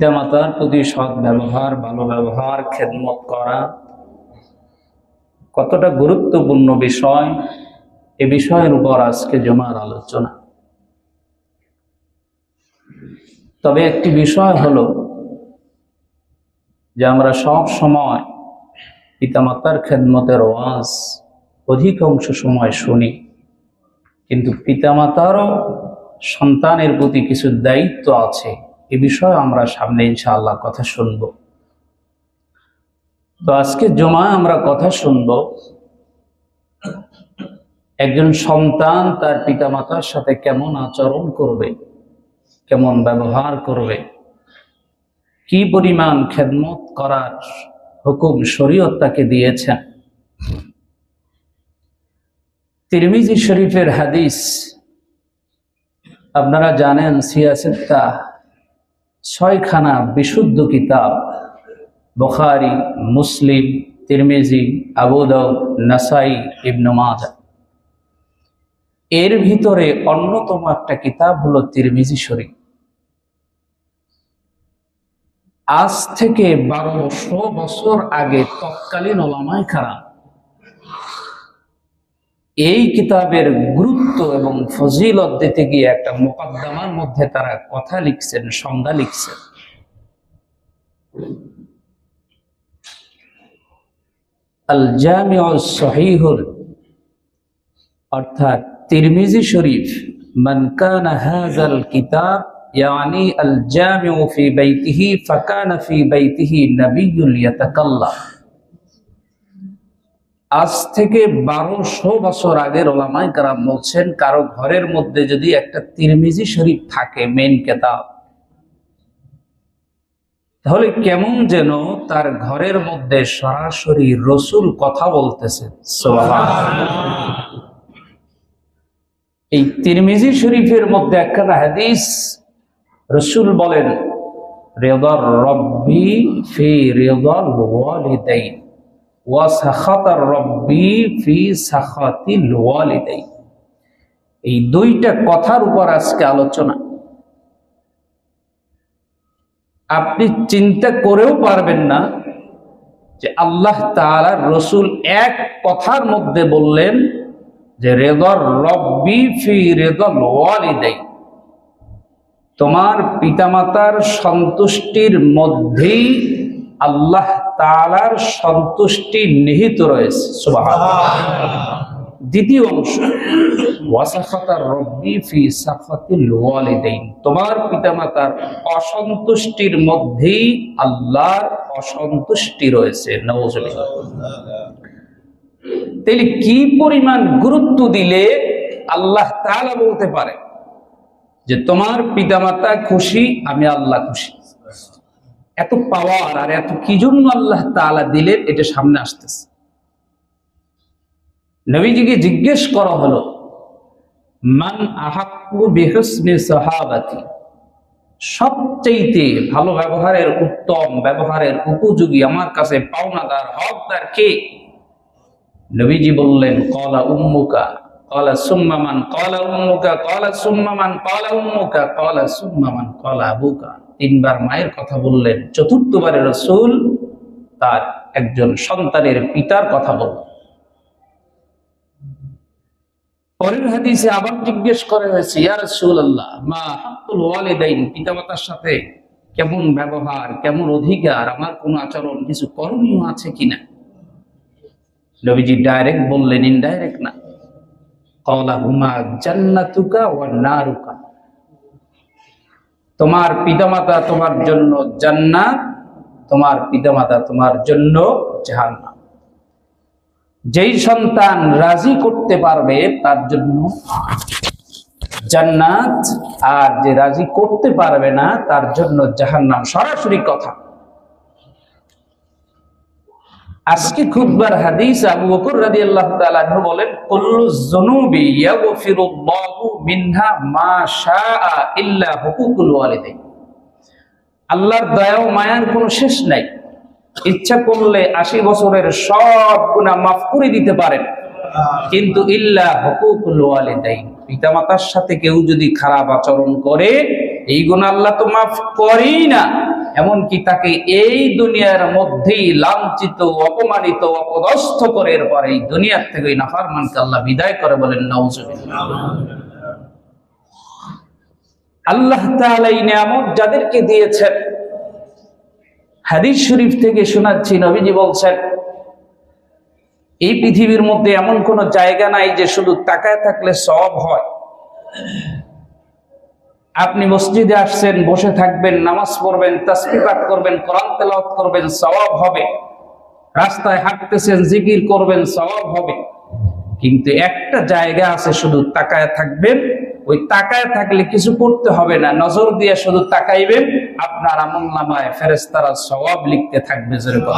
পিতামাতার প্রতি সৎ ব্যবহার, ভালো ব্যবহার, খেদমত করা কতটা গুরুত্বপূর্ণ বিষয়, এ বিষয়ের উপর আজকে জমার আলোচনা। তবে একটি বিষয় হলো যে আমরা সব সময় পিতামাতার খেদমতের ওয়াজ অধিকাংশ সময় শুনি, কিন্তু পিতামাতারও সন্তানের প্রতি কিছু দায়িত্ব আছে। এ বিষয়ে আমরা সামনে ইনশাআল্লাহ কথা শুনব। তো আজকে জমায় আমরা কথা শুনব একজন সন্তান তার পিতামাতার সাথে কেমন আচরণ করবে, কেমন ব্যবহার করবে, কি পরিমাণ খেদমত করার হুকুম শরীয়ত তাকে দিয়েছেন। তিরমিজি শরীফের হাদিস আপনারা জানেন সিয়াসেত্তা ছয়খানা বিশুদ্ধ কিতাব, বখারি, মুসলিম, তিরমিজি আবুদাউদ নাসাই, ইবনু মাজা এর ভিতরে অন্যতম একটা কিতাব হলো তিরমিজি শরীফ। আজ থেকে বারোশো বছর আগে তৎকালীন ওলামায় খারাপ এই কিতাবের গুরুত্ব এবং ফজিলত দিতে গিয়ে একটা মোকদ্দমার মধ্যে তারা কথা লিখছেন সংজ্ঞা লিখছেন। আল জামিউ সহিহুল, অর্থাৎ তিরমিজি শরীফ, মান কানা হাযাল কিতাব, ইয়ানি আল জামিউ ফি বাইতিহি, ফাকানা ফি বাইতিহি নাবিয়্যুল ইয়াতাকাল্লাম। আজ থেকে বারোশো বছর আগের ওলামায় কারাম বলছেন, কারও ঘরের মধ্যে যদি একটা তিরমিজি শরীফ থাকে মেন কেতাব, তাহলে কেমন যেন তার ঘরের মধ্যে সরাসরি রসুল কথা বলতেছেন এই তিরমিজি শরীফের মধ্যে একখানা হাদিস, রসুল বলেন রেদর রব্বি ফি রেদর ওয়ালিদাইন। ওয়াসাখাতার রব্বি ফি সাখাতিল ওয়ালিদাইন। এই দুইটা কথার উপর আজকে আলোচনা। আপনি চিন্তা করেও পারবেন না যে আল্লাহ তাআলা রসুল এক কথার মধ্যে বললেন যে রেদর রব্বি ফি রেদল ওয়ালিদাই তোমার পিতামাতার সন্তুষ্টির মধ্যেই আল্লাহ তালার সন্তুষ্টি নিহিত রয়েছে দ্বিতীয় অংশ তোমার পিতামাতার অসন্তুষ্টির মধ্যেই আল্লাহর অসন্তুষ্টি রয়েছে নওয়াজুবিল্লাহ তাহলে কি পরিমাণ গুরুত্ব দিলে আল্লাহ তাআলা বলতে পারে যে তোমার পিতামাতা খুশি, আমি আল্লাহ খুশি? এত পাওয়ার আর এত কি জন্য আল্লাহ তাআলা দিলেন এটা সামনে আসতেছে। নবীজিকে জিজ্ঞেস করা হলো, মান আহাক্কু বিহসনি সাহাবাতি? সবচেয়ে ভালো ব্যবহারের, উত্তম ব্যবহারের উপযোগী, আমার কাছে পাওনাদার হকদার কে? নবীজি বললেন, কলা উম্মুকা। কলা সুম্মামান কলা উম্মুকা, কলা সুম্মামান কলা উম্মুকা, কলা সুম্মামান কলা আবুকা। তিনবার মায়ের কথা বললেন চতুর্থবারের রসুল তার একজন সন্তানের পিতার কথা বললেন। পরের হাদিসে আবার জিজ্ঞেস করা হয়েছে, ইয়া রাসূলুল্লাহ, মা হাক্কুল ওয়ালিদাইন, পিতামাতার সাথে কেমন ব্যবহার, কেমন অধিকার, আমার কোন আচরণ কিছু করণীয় আছে কিনা? নবীজি ডাইরেক্ট বললেন ইনডাইরেক্ট না। কওলা হুমা জান্নাতুকা নারুকা। তোমার পিতামাতা তোমার জন্য জান্নাত, তোমার পিতামাতা তোমার জন্য জাহান্নাম। যেই সন্তান রাজি করতে পারবে তার জন্য জান্নাত, আর যে রাজি করতে পারবে না তার জন্য জাহান্নাম। সরাসরি কথা। আজকে খুববার হাদিস আবু বকর রাদিয়াল্লাহু তাআলা আনহু বলেন, কুল্লু যুনুবি ইয়াগফিরুল্লাহু মিনহা মা শাআ ইল্লা হুকুকুল ওয়ালিদাইন। আল্লাহর দয়া ও মায়ার কোনো শেষ নাই। ইচ্ছা করলে আশি বছরের সব গুণা মাফ করে দিতে পারেন, কিন্তু ইল্লা হুকুকুল ওয়ালিদাইন। পিতামাতার সাথে কেউ যদি খারাপ আচরণ করে, এই গুণ আল্লাহ তো মাফ করেই না। এমনকি তাকে এই দুনিয়ার মধ্যেই লাঞ্ছিত, অপমানিত, অপদস্থ করে এরপর এই দুনিয়ার থেকে নাফারমানকে আল্লাহ বিদায় করে বলেন, নাউজুবিল্লাহ। আল্লাহ তাআলা এই নিয়ামত যাদেরকে দিয়েছেন, হাদিস শরীফ থেকে শোনাচ্ছি, নবীজি বলছেন, এই পৃথিবীর মধ্যে এমন কোন জায়গা নাই যে শুধু তাকায় থাকলে সব হয়। আপনি মসজিদে আসছেন, বসে থাকবেন, নামাজ পড়বেন তাসবি পাঠ করবেন, কোরআন তেলাওয়াত করবেন, সওয়াব হবে। রাস্তায় হাঁটতেছেন, জিকির করবেন, সওয়াব হবে। কিন্তু একটা জায়গা আছে শুধু তাকায় থাকবেন। ওই তাকায় থাকলে কিছু করতে হবে না, নজর দিয়ে শুধু তাকাইবেন। আপনার আমল নামায় ফেরেস্তারা সওয়াব লিখতে থাকবে যেরকম